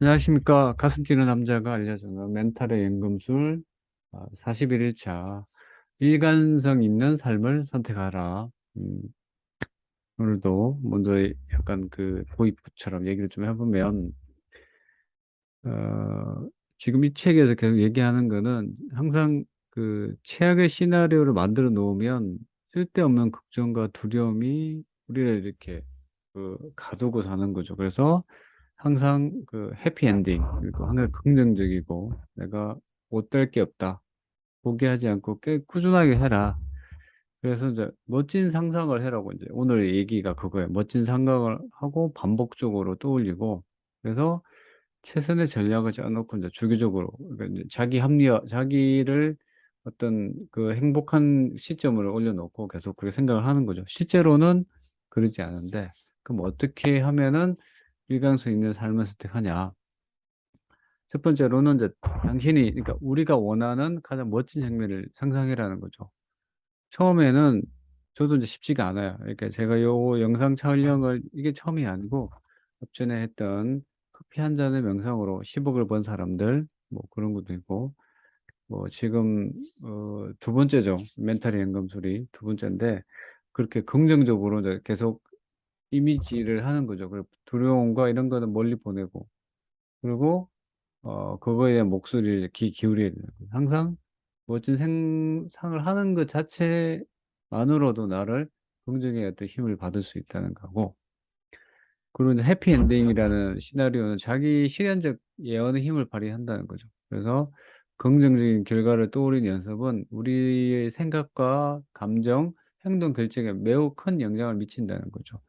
안녕하십니까. 가슴 뛰는 남자가 알려주는 멘탈의 연금술 41일차 일관성 있는 삶을 선택하라. 음, 오늘도 먼저 약간 그 도입부처럼 얘기를 좀 해보면 어, 지금 이 책에서 계속 얘기하는 거는 항상 그 최악의 시나리오를 만들어 놓으면 쓸데없는 걱정과 두려움이 우리를 이렇게 그 가두고 사는 거죠. 그래서 항상 그 해피엔딩, 그리고 항상 긍정적이고 내가 못될 게 없다. 포기하지 않고 꽤 꾸준하게 해라. 그래서 이제 멋진 상상을 해라고 이제 오늘 얘기가 그거예요. 멋진 상상을 하고 반복적으로 떠올리고 그래서 최선의 전략을 짜놓고 이제 주기적으로 그러니까 이제 자기 합리화, 자기를 어떤 그 행복한 시점을 올려놓고 계속 그렇게 생각을 하는 거죠. 실제로는 그러지 않은데 그럼 어떻게 하면은 일관성 있는 삶을 선택하냐? 첫 번째로는 이제 당신이 그러니까 우리가 원하는 가장 멋진 장면을 상상해라는 거죠. 처음에는 저도 이제 쉽지가 않아요. 그러니까 제가 요 영상 촬영을 이게 처음이 아니고 업전에 했던 커피 한 잔의 명상으로 10억을 번 사람들 뭐 그런 것도 있고 뭐 지금 어, 두 번째죠. 멘탈의 연금술이 두 번째인데 그렇게 긍정적으로 계속 이미지를 하는 거죠. 그리고 두려움과 이런 거는 멀리 보내고 그리고 어, 그거에 대한 목소리를 귀 기울여야 되는 거예요. 항상 멋진 생상을 하는 것 자체만으로도 나를 긍정의 어떤 힘을 받을 수 있다는 거고 그리고 해피엔딩이라는 시나리오는 자기 실현적 예언의 힘을 발휘한다는 거죠. 그래서 긍정적인 결과를 떠올리는 연습은 우리의 생각과 감정, 행동 결정에 매우 큰 영향을 미친다는 거죠.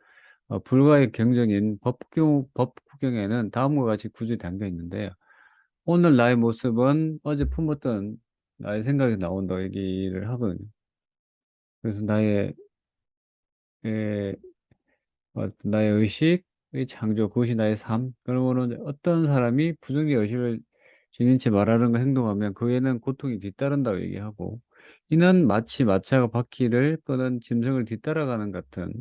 어, 불가의 경정인 법규, 법구경에는 다음과 같이 구절이 담겨 있는데요. 오늘 나의 모습은 어제 품었던 나의 생각이 나온다 얘기를 하거든요. 그래서 나의 에, 어, 나의 의식의 창조 그것이 나의 삶. 그러면은 어떤 사람이 부정의 의식을 지닌 채 말하는 거 행동하면 그에는 고통이 뒤따른다고 얘기하고 이는 마치 마차가 바퀴를 끄는 짐승을 뒤따라가는 같은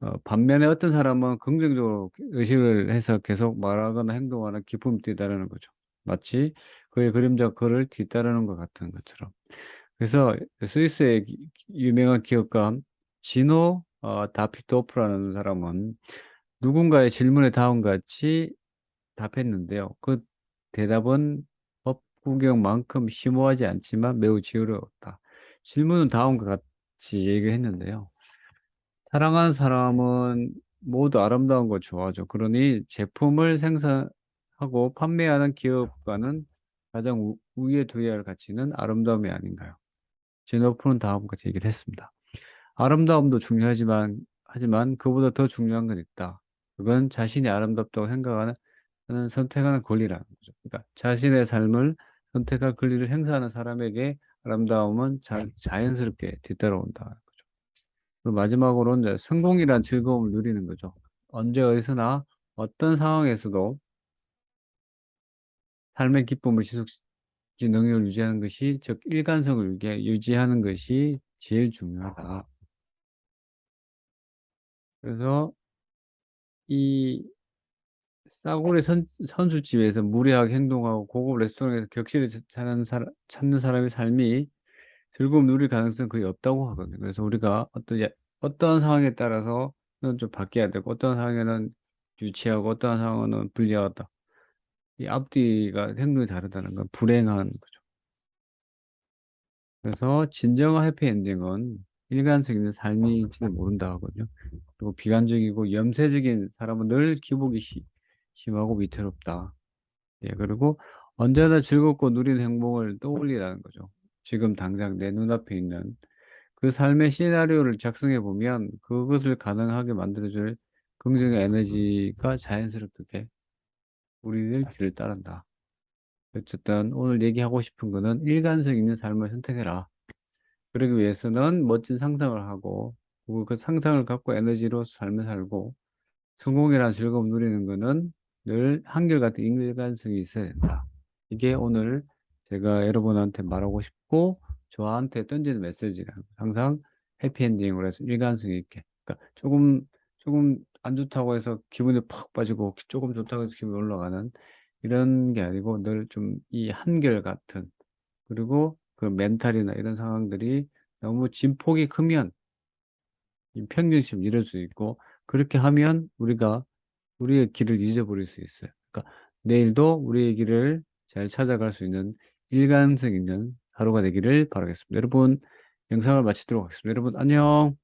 어, 반면에 어떤 사람은 긍정적으로 의식을 해서 계속 말하거나 행동하는 기쁨이 뒤따르는 거죠. 마치 그의 그림자 그를 뒤따르는 것 같은 것처럼. 그래서 스위스의 기- 유명한 기업가 지노 어, 다피토프라는 사람은 누군가의 질문에 다음과 같이 답했는데요. 그 대답은 법 구경만큼 심오하지 않지만 매우 지혜로웠다. 질문은 다음과 같이 얘기를 했는데요. 사랑하는 사람은 모두 아름다운 걸 좋아하죠. 그러니 제품을 생산하고 판매하는 기업가는 가장 우, 우위에 두어야 할 가치는 아름다움이 아닌가요? 제노프는 다음과 얘기를 했습니다. 아름다움도 중요하지만 하지만 그보다 더 중요한 건 있다. 그건 자신이 아름답다고 생각하는 하는 선택하는 권리라는 거죠. 그러니까 자신의 삶을 선택할 권리를 행사하는 사람에게 아름다움은 자, 자연스럽게 뒤따라온다. 그리고 마지막으로 이제 성공이란 즐거움을 누리는 거죠. 언제 어디서나 어떤 상황에서도 삶의 기쁨을 지속시 능력을 유지하는 것이 즉 일관성을 유지- 유지하는 것이 제일 중요하다. 그래서 이 싸구려 선, 선술집에서 무례하게 행동하고 고급 레스토랑에서 격식을 찾는, 사람, 찾는 사람의 삶이 즐거움 누릴 가능성은 거의 없다고 하거든요. 그래서 우리가 어떤, 예- 어떤 상황에 따라서는 좀 바뀌어야 되고, 어떤 상황에는 유치하고, 어떤 상황은 불리하다. 이 앞뒤가 행동이 다르다는 건 불행한 거죠. 그래서 진정한 해피엔딩은 일관성 있는 삶인지는 모른다 하거든요. 그리고 비관적이고 염세적인 사람은 늘 기복이 시, 심하고 위태롭다. 예, 그리고 언제나 즐겁고 누린 행복을 떠올리라는 거죠. 지금 당장 내 눈앞에 있는 그 삶의 시나리오를 작성해 보면 그것을 가능하게 만들어줄 긍정의 에너지가 자연스럽게 우리를 길을 따른다. 어쨌든 오늘 얘기하고 싶은 거는 일관성 있는 삶을 선택해라. 그러기 위해서는 멋진 상상을 하고 그 상상을 갖고 에너지로 삶을 살고 성공이란 즐거움 누리는 거는 늘 한결같은 일관성이 있어야 된다. 이게 오늘 제가 여러분한테 말하고 싶고 저한테 던지는 메시지라 항상 해피엔딩으로 해서 일관성 있게. 그러니까 조금 조금 안 좋다고 해서 기분이 팍 빠지고 조금 좋다고 해서 기분이 올라가는 이런 게 아니고 늘 좀 이 한결 같은 그리고 그 멘탈이나 이런 상황들이 너무 진폭이 크면 이 평균심 잃을 수 있고 그렇게 하면 우리가 우리의 길을 잊어버릴 수 있어요. 그러니까 내일도 우리의 길을 잘 찾아갈 수 있는 일관성 있는 하루가 되기를 바라겠습니다. 여러분 영상을 마치도록 하겠습니다. 여러분 안녕.